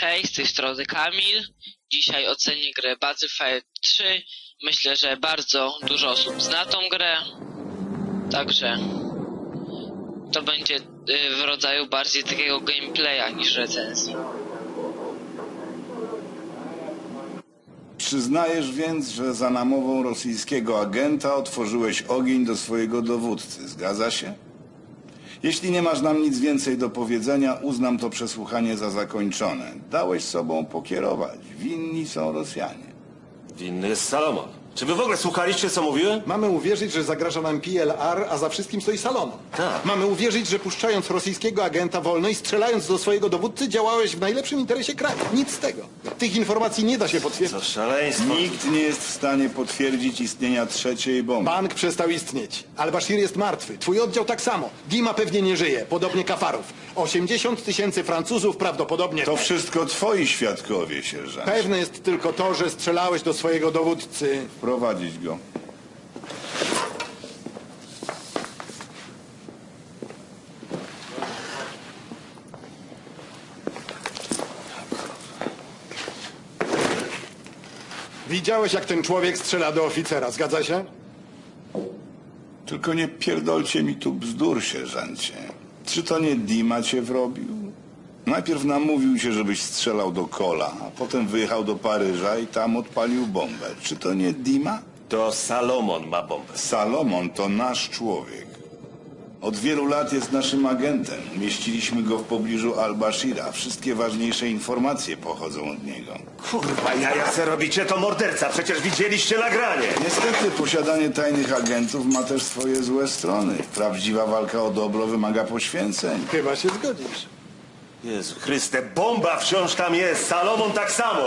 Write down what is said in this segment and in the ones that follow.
Hej, z tej strony Kamil. Dzisiaj ocenię grę Battlefield 3. Myślę, że bardzo dużo osób zna tą grę. Także to będzie y, w rodzaju bardziej takiego gameplaya niż recenzji. Przyznajesz więc, że za namową rosyjskiego agenta otworzyłeś ogień do swojego dowódcy, zgadza się? Jeśli nie masz nam nic więcej do powiedzenia, uznam to przesłuchanie za zakończone. Dałeś sobą pokierować. Winni są Rosjanie. Winny jest Salomon. Czy wy w ogóle słuchaliście, co mówiłem? Mamy uwierzyć, że zagraża nam PLR, a za wszystkim stoi Salomon. Tak. Mamy uwierzyć, że puszczając rosyjskiego agenta wolno i strzelając do swojego dowódcy działałeś w najlepszym interesie kraju. Nic z tego. Tych informacji nie da się potwierdzić. To szaleństwo. Nikt nie jest w stanie potwierdzić istnienia trzeciej bomby. Bank przestał istnieć. Al-Bashir jest martwy. Twój oddział tak samo. Dima pewnie nie żyje. Podobnie Kafarów. 80 tysięcy Francuzów prawdopodobnie... To wszystko twoi świadkowie, sierżant. Pewne jest tylko to, że strzelałeś do swojego dowódcy. Prowadzić go. Widziałeś, jak ten człowiek strzela do oficera, zgadza się? Tylko nie pierdolcie mi tu bzdur, sierżancie. Czy to nie Dima cię wrobił? Najpierw namówił cię, żebyś strzelał do Kola, a potem wyjechał do Paryża i tam odpalił bombę. Czy to nie Dima? To Salomon ma bombę. Salomon to nasz człowiek. Od wielu lat jest naszym agentem. Umieściliśmy go w pobliżu Al-Bashira. Wszystkie ważniejsze informacje pochodzą od niego. Kurwa, jaja se robicie, to morderca. Przecież widzieliście nagranie. Niestety posiadanie tajnych agentów ma też swoje złe strony. Prawdziwa walka o dobro wymaga poświęceń. Chyba się zgodzisz. Jezu Chryste, bomba wciąż tam jest. Salomon tak samo.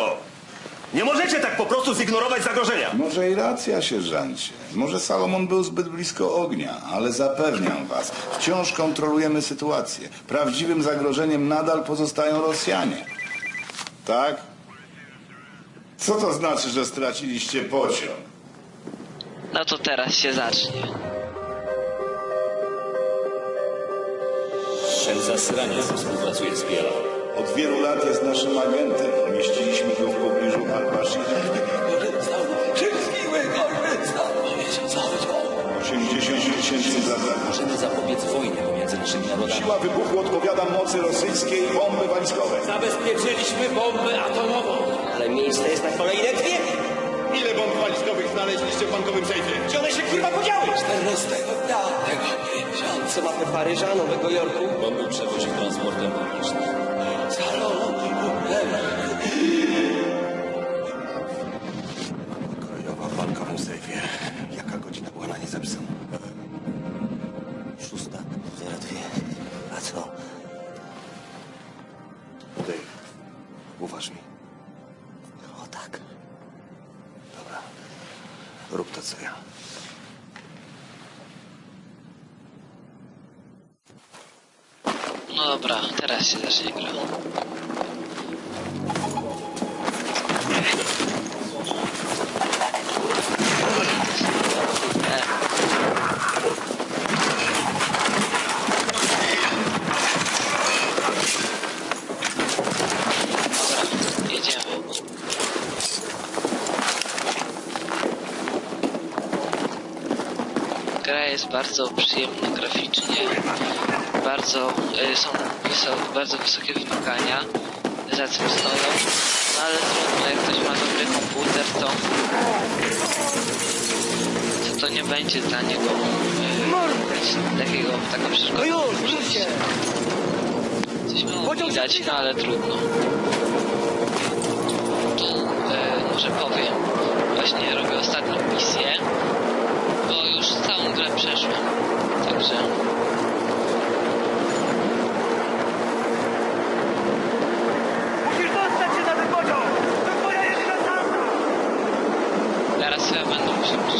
Nie możecie tak po prostu zignorować zagrożenia. Może i racja, sierżancie. Może Salomon był zbyt blisko ognia, ale zapewniam was, wciąż kontrolujemy sytuację. Prawdziwym zagrożeniem nadal pozostają Rosjanie. Tak? Co to znaczy, że straciliście pociąg? No to teraz się zacznie. Ten zasraniec współpracuje z PLA. Od wielu lat jest naszym agentem. Umieściliśmy go w pobliżu Al-Bashir. 80 tysięcy zabranych. Możemy zapobiec wojnie pomiędzy naszymi narodami. Siła wybuchu odpowiada mocy rosyjskiej bomby walizkowej. Zabezpieczyliśmy bombę atomową. Ale miejsce jest na kolejne dwie. Ile bomb walizkowych znaleźliście w bankowym sejfie? Gdzie one się kurwa podziały? 14 tego miesiąca mapę Paryża, Nowego Jorku. Bomby przewozi transportem publicznym. Salon. Krajowa w bankowym sejfie. Jaka godzina była na nie zapisana? Szósta. Zero dwie. A co? Dave, uważ mi. Rób to, co ja. No dobra, teraz się zacznie gra. E. Dobra, jedziemy. Gra jest bardzo przyjemna graficznie, bardzo y, są wysok, bardzo wysokie wymagania za tym stoją, no ale trudno, jak ktoś ma dobry komputer, to to, to nie będzie dla niego y, takiego, taka przeszkoda. No. Coś mało widać, no ale trudno. To e, może powiem. Właśnie robię ostatnią misję, całą grę przeszłem. Także Musisz dostać się na ten pociąg. To twoja jedyna szansa. teraz chyba będę musiał tu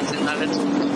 internationale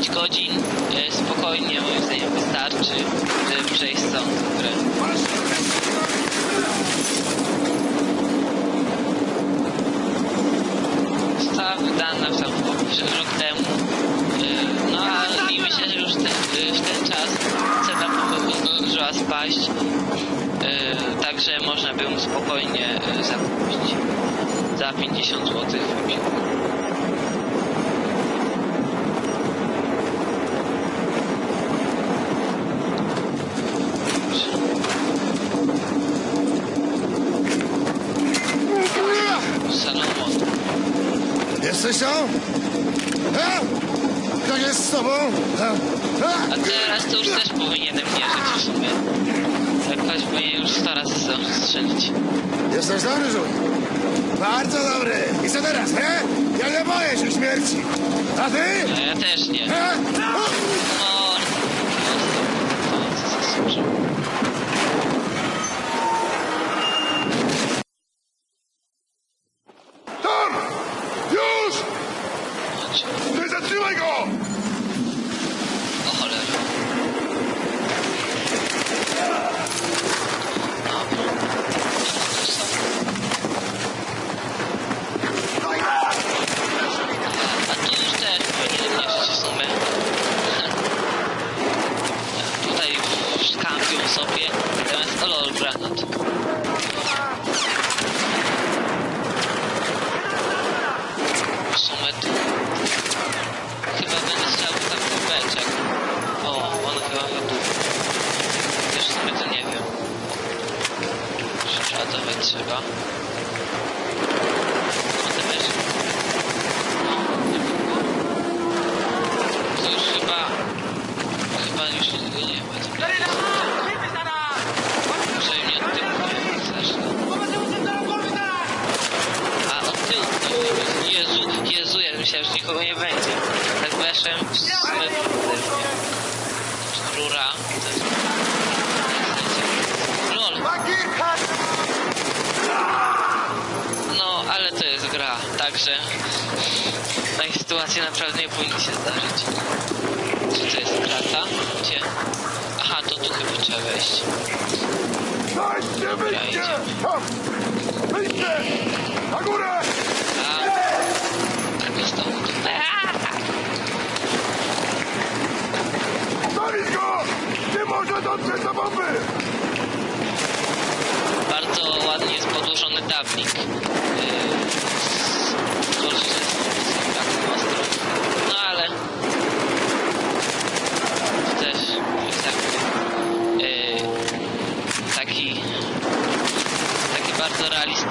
10 godzin e, spokojnie moim zdaniem wystarczy, żeby przejść sąd, które... Została wydana w tam rok temu, e, no a i myślę, że już ten, e, w ten czas cena zdążyła spaść, także można by ją spokojnie zakupić za 50 zł w A? Teraz to już też powinienem mierzyć w sumie. Jakoś powinien już 100 razy zdążyć strzelić. Jesteś dobry, rzut. Bardzo dobry. I co teraz, he? Ja nie boję się śmierci. A ty? A ja też nie. He? Że nikogo nie będzie. Tak weszłem w sumie Rura. To jest... sytuacje naprawdę nie powinny się zdarzyć. Czy to jest klasa? Gdzie? Aha, to tu chyba trzeba wejść. Dobra, idziemy. Na górę! A, dostał dupę. Tak. Zostawić go! Nie może dotrzeć do bomby! Bardzo ładnie jest podłożony dawnik. Yy,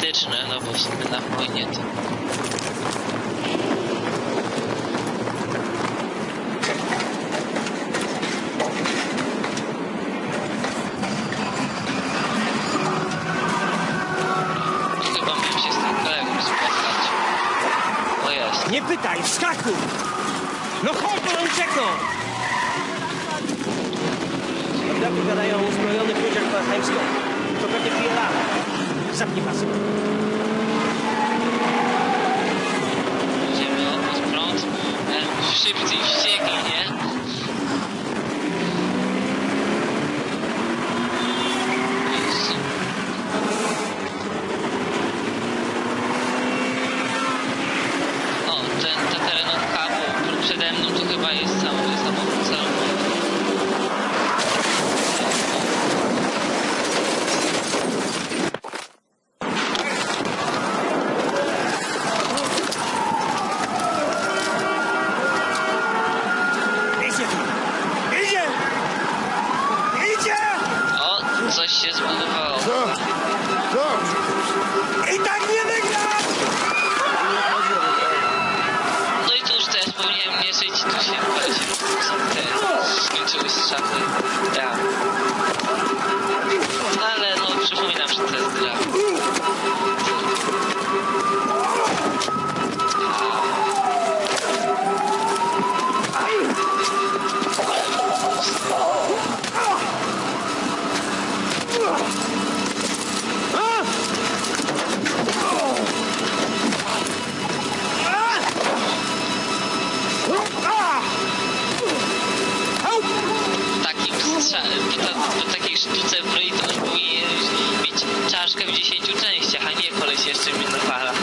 realistyczny, no bo w sumie na wojnie to chyba miałem się z tym kolegą spotkać. O jest. Nie pytaj, wskakuj! No chodź, bo nam uciekną! Prawda, powiadają o uzbrojonych ludziach Heimsko. To pewnie PLA. Zapnij pasy. Po takiej sztuce to on powinien mieć czaszkę w 10 częściach, a nie koleś jeszcze mnie napala.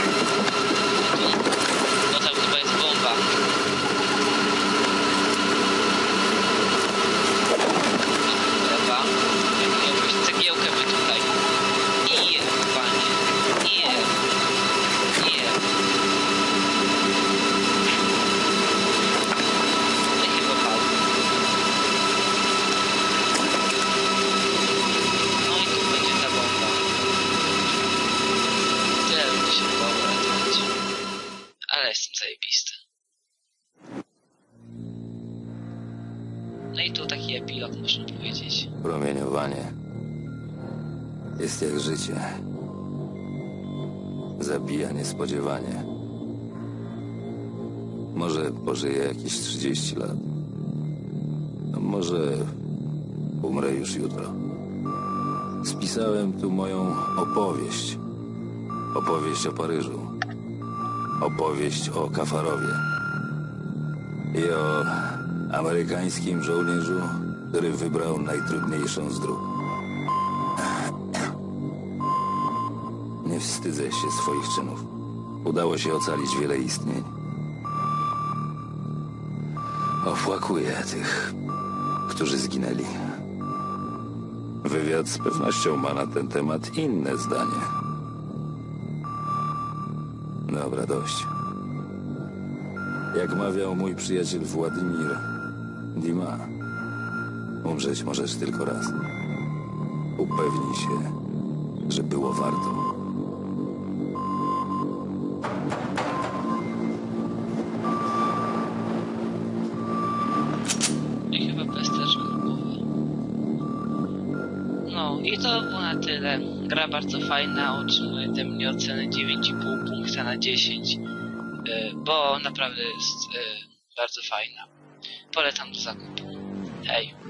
Promieniowanie jest jak życie. Zabija niespodziewanie. Może pożyję jakieś 30 lat. A może umrę już jutro. Spisałem tu moją opowieść. Opowieść o Paryżu. Opowieść o Kafarowie. I o amerykańskim żołnierzu, który wybrał najtrudniejszą z dróg. Nie wstydzę się swoich czynów. Udało się ocalić wiele istnień. Opłakuję tych, którzy zginęli. Wywiad z pewnością ma na ten temat inne zdanie. Dobra, dość. Jak mawiał mój przyjaciel Władimir Dima, umrzeć możesz tylko raz. Upewnij się, że było warto. I chyba bez też. No i to było na tyle. Gra bardzo fajna, otrzymuje ode mnie ocenę 9,5 punkta na 10, y, bo naprawdę jest y, bardzo fajna. Polecam do zakupu. Hej.